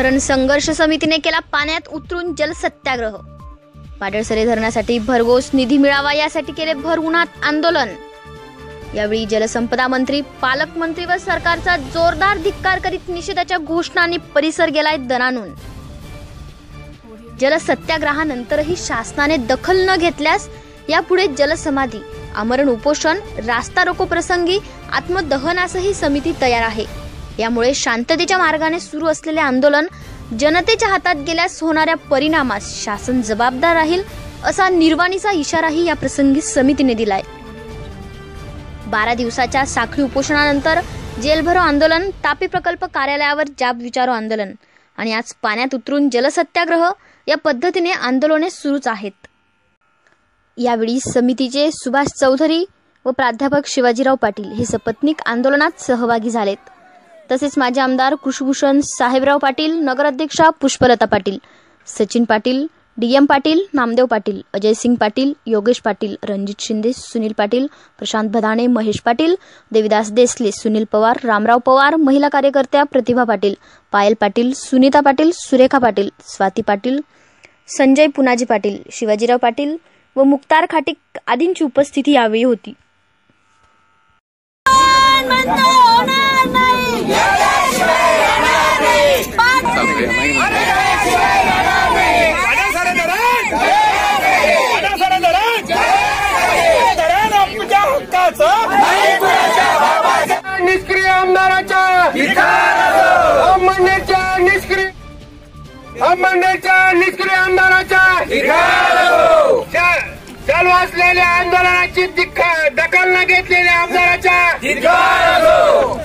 धरण संघर्ष समितीने केला पाण्यात उतरून जलसत्याग्रह पाडळसरे धरणासाठी भरघोस निधी मिळावा यासाठी केले भर उन्हात आंदोलन. यावेळी जलसंपदा मंत्री पालकमंत्री व सरकारचा जोरदार धिक्कार करीत निषेधाच्या घोषणा आणि परिसर गेलाय दणानून जलसत्याग्रहानंतरही शासनाने दखल न घेतल्यास यापुढे जलसमाधी आमरण उपोषण रास्ता रोको प्रसंगी आत्मदहनासही समिती तयार आहे. यामुळे शांततेच्या मार्गाने सुरू असलेले आंदोलन जनतेच्या हातात गेल्यास होणाऱ्या परिणामास शासन जबाबदार राहील असा निर्वाणीचा इशाराही या प्रसंगी समितीने दिलाय. बारा दिवसाच्या साखळी उपोषणानंतर जेलभरो आंदोलन तापी प्रकल्प कार्यालयावर जाब विचारो आंदोलन आणि आज पाण्यात उतरून जलसत्याग्रह या पद्धतीने आंदोलने सुरूच आहेत. यावेळी समितीचे सुभाष चौधरी व प्राध्यापक शिवाजीराव पाटील हे सपत्नीक आंदोलनात सहभागी झालेत. तसेच माजी आमदार कृषभूषण साहेबराव पाटील नगराध्यक्षा पुष्पलता पाटील सचिन पाटील डी एम पाटील नामदेव पाटील अजय सिंग पाटील योगेश पाटील रणजित शिंदे सुनील पाटील प्रशांत भदाणे महेश पाटील देविदास देसले सुनील पवार रामराव पवार महिला कार्यकर्त्या प्रतिभा पाटील पायल पाटील सुनीता पाटील सुरेखा पाटील स्वाती पाटील संजय पुनाजी पाटील शिवाजीराव पाटील व मुक्तार खाटिक आदींची उपस्थिती यावेळी होती. निष्क्रिय आमदाराच्या अमनेच्या निष्क्रिय अमनेच्या निष्क्रिय आमदाराच्या चालू असलेल्या आंदोलनाची दखल न घेतलेल्या आमदाराच्या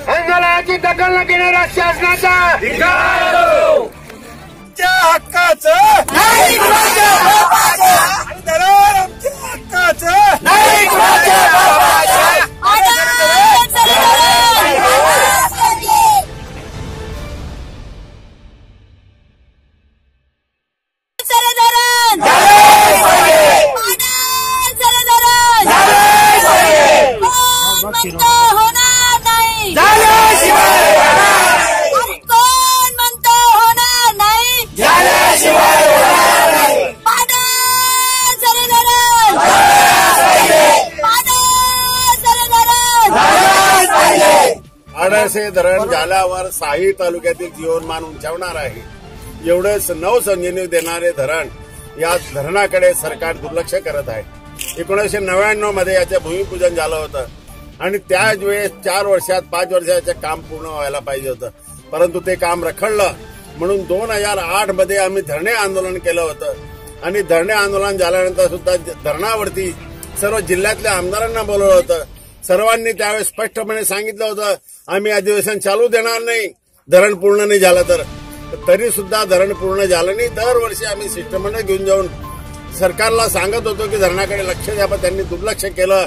आंदोलनाची दखल न घेणाऱ्या शासनाचा हक्काचं आडसे धरण झाल्यावर साही तालुक्यातील जीवनमान उंचावणार आहे. एवढेच नवसंजीवनी देणारे धरण या धरणाकडे सरकार दुर्लक्ष करत आहे. एकोणीसशे नव्याण्णवमध्ये याचं भूमिपूजन झालं होतं. आणि त्याच वेळेस चार वर्षात पाच वर्षाचं काम पूर्ण व्हायला पाहिजे होतं. परंतु ते काम रखडलं. म्हणून दोन हजार आठमध्ये आम्ही धरणे आंदोलन केलं होतं. आणि धरणे आंदोलन झाल्यानंतर सुद्धा धरणावरती सर्व जिल्ह्यातल्या आमदारांना बोलवलं होतं. सर्वांनी त्यावेळेस स्पष्टपणे सांगितलं होतं आम्ही अधिवेशन चालू देणार नाही. धरण पूर्ण नाही झालं तर. तरी सुद्धा धरण पूर्ण झालं नाही. दरवर्षी आम्ही शिष्टमंडळ घेऊन जाऊन सरकारला सांगत होतो की धरणाकडे लक्ष द्या पण त्यांनी दुर्लक्ष केलं.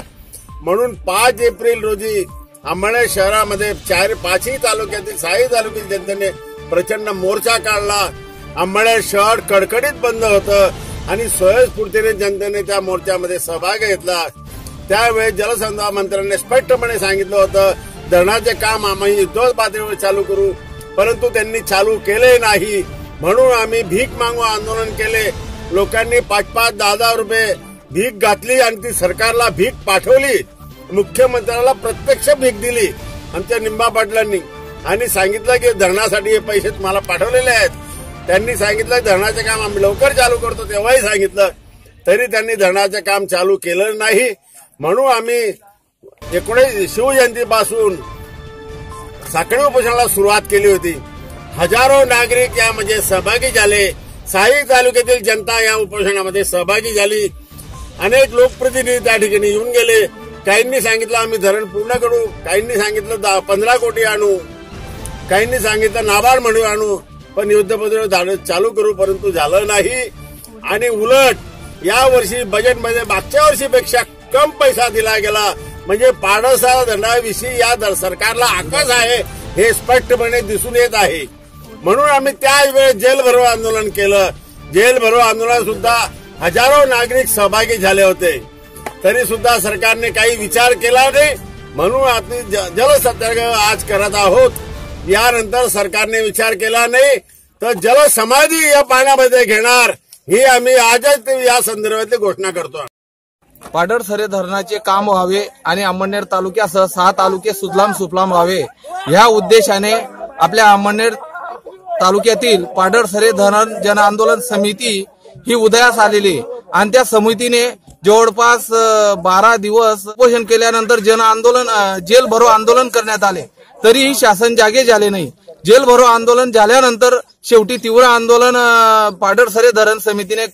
म्हणून पाच एप्रिल रोजी अंबळे शहरामध्ये चार पाचही तालुक्यातील सहाही तालुक्यातील जनतेने प्रचंड मोर्चा काढला. अंबळे शहर कडकडीत बंद होतं आणि स्वयंस्फूर्तीने जनतेने त्या मोर्चामध्ये सहभाग घेतला. त्यावेळी जलसंधारण मंत्र्यांनी स्पष्टपणे सांगितलं होतं धरणाचे काम आम्ही युद्ध पातळीवर चालू करू परंतु त्यांनी चालू केले नाही. म्हणून आम्ही भीक मागू आंदोलन केले. लोकांनी पाच पाच दहा दहा रुपये भीक घातली आणि ती सरकारला भीक पाठवली. मुख्यमंत्र्याला प्रत्यक्ष भीक दिली. आमच्या निंबा पाटलांनी. आणि सांगितलं की धरणासाठी हे पैसे तुम्हाला पाठवलेले आहेत. त्यांनी सांगितलं धरणाचे काम आम्ही लवकर चालू करतो तेव्हाही सांगितलं. तरी त्यांनी धरणाचे काम चालू केलं नाही. म्हणून आम्ही एकोणीस शिवजयंतीपासून साखळी उपोषणाला सुरुवात केली होती. हजारो नागरिक यामध्ये म्हणजे सहभागी झाले. साई तालुक्यातील जनता या उपोषणामध्ये सहभागी झाली. अनेक लोकप्रतिनिधी त्या ठिकाणी येऊन गेले. काहींनी सांगितलं आम्ही धरण पूर्ण करू. काहींनी सांगितलं पंधरा कोटी आणू. काहींनी सांगितलं नाबार्ड म्हणून आणू. पण युद्धपत्र झालं चालू करू परंतु झालं नाही. आणि उलट या वर्षी बजेटमध्ये मागच्या वर्षीपेक्षा कम पैसा दिला गेला. म्हणजे पाडसा धरणाविषयी या ध- सरकारला आकस आहे हे स्पष्टपणे दिसून येत आहे. म्हणून आम्ही त्याच वेळेस जेल भरो आंदोलन केलं. जेल भरो आंदोलन सुद्धा हजारो नागरिक सहभागी झाले होते. तरी सुद्धा सरकारने काही विचार केला नाही. म्हणून आम्ही ज- जलसत्याग्रह आज करत आहोत. यानंतर सरकारने विचार केला नाही. तर जलसमाधी या पाण्यामध्ये घेणार ही आम्ही आजच या संदर्भातली घोषणा करतो पाडरसरे धरणाचे काम व्हावे आणि अंमळनेर तालुक्यासह सहा तालुके सुजलाम सुफलाम व्हावे. या उद्देशाने आपल्या अंमळनेर तालुक्यातील पाडरसरे धरण जन आंदोलन समिती ही उदयास आलेली आणि त्या समितीने जवळपास बारा दिवस उपोषण केल्यानंतर जन आंदोलन जेल भरो आंदोलन करण्यात आले. तरीही शासन जागे झाले नाही. जेल भरो आंदोलन झाल्यानंतर शेवटी तीव्र आंदोलन पाडरसरे धरण समितीने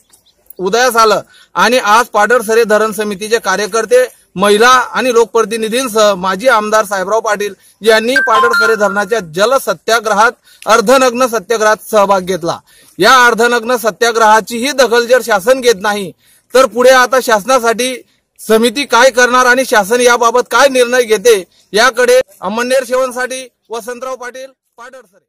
उदयास आलं. आणि आज पाडरसरे धरण समितीचे कार्यकर्ते महिला आणि लोकप्रतिनिधींसह माजी आमदार साहेबराव पाटील यांनी पाडरसरे धरणाच्या जल सत्याग्रहात अर्धनग्न सत्याग्रहात सहभाग घेतला. या अर्धनग्न सत्याग्रहाचीही दखल जर शासन घेत नाही. तर पुढे आता शासनासाठी समिती काय करणार आणि शासन याबाबत काय निर्णय घेते याकडे अमरनेर सेवनसाठी वसंतराव पाटील पाडरसरे